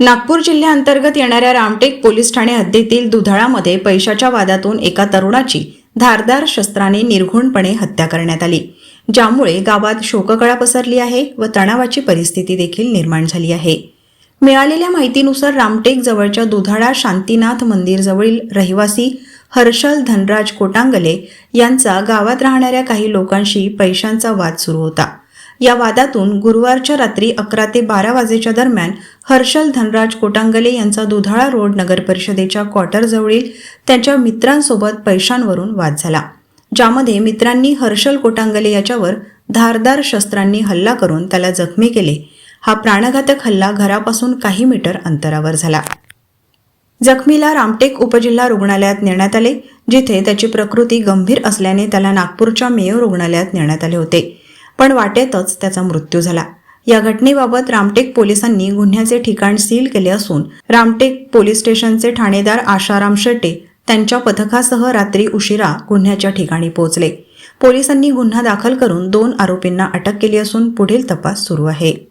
नागपूर जिल्ह्याअंतर्गत येणाऱ्या रामटेक पोलीस ठाणे हद्दीतील दुधाळामध्ये पैशाच्या वादातून एका तरुणाची धारदार शस्त्राने निर्घुणपणे हत्या करण्यात आली ज्यामुळे गावात शोककळा पसरली आहे व तणावाची परिस्थिती देखील निर्माण झाली आहे. मिळालेल्या माहितीनुसार रामटेक जवळच्या दुधाळा शांतीनाथ मंदिरजवळील रहिवासी हर्षल धनराज कोटांगले यांचा गावात राहणाऱ्या काही लोकांशी पैशांचा वाद सुरू होता. या वादातून गुरुवारच्या रात्री अकरा ते बारा वाजेच्या दरम्यान हर्षल धनराज कोटांगले यांचा दुधाळा रोड नगर परिषदेच्या क्वार्टरजवळील त्यांच्या मित्रांसोबत पैशांवरून वाद झाला ज्यामध्ये मित्रांनी हर्षल कोटांगले याच्यावर धारदार शस्त्रांनी हल्ला करून त्याला जखमी केले. हा प्राणघातक हल्ला घरापासून काही मीटर अंतरावर झाला. जखमीला रामटेक उपजिल्हा रुग्णालयात नेण्यात आले जिथे त्याची प्रकृती गंभीर असल्याने त्याला नागपूरच्या मेयो रुग्णालयात नेण्यात आले होते. पण वाटेतच त्याचा मृत्यू झाला. या घटनेबाबत रामटेक पोलिसांनी गुन्ह्याचे ठिकाण सील केले असून रामटेक पोलीस स्टेशनचे ठाणेदार आशाराम शेट्टे त्यांच्या पथकासह रात्री उशिरा गुन्ह्याच्या ठिकाणी पोहोचले. पोलिसांनी गुन्हा दाखल करून दोन आरोपींना अटक केली असून पुढील तपास सुरू आहे.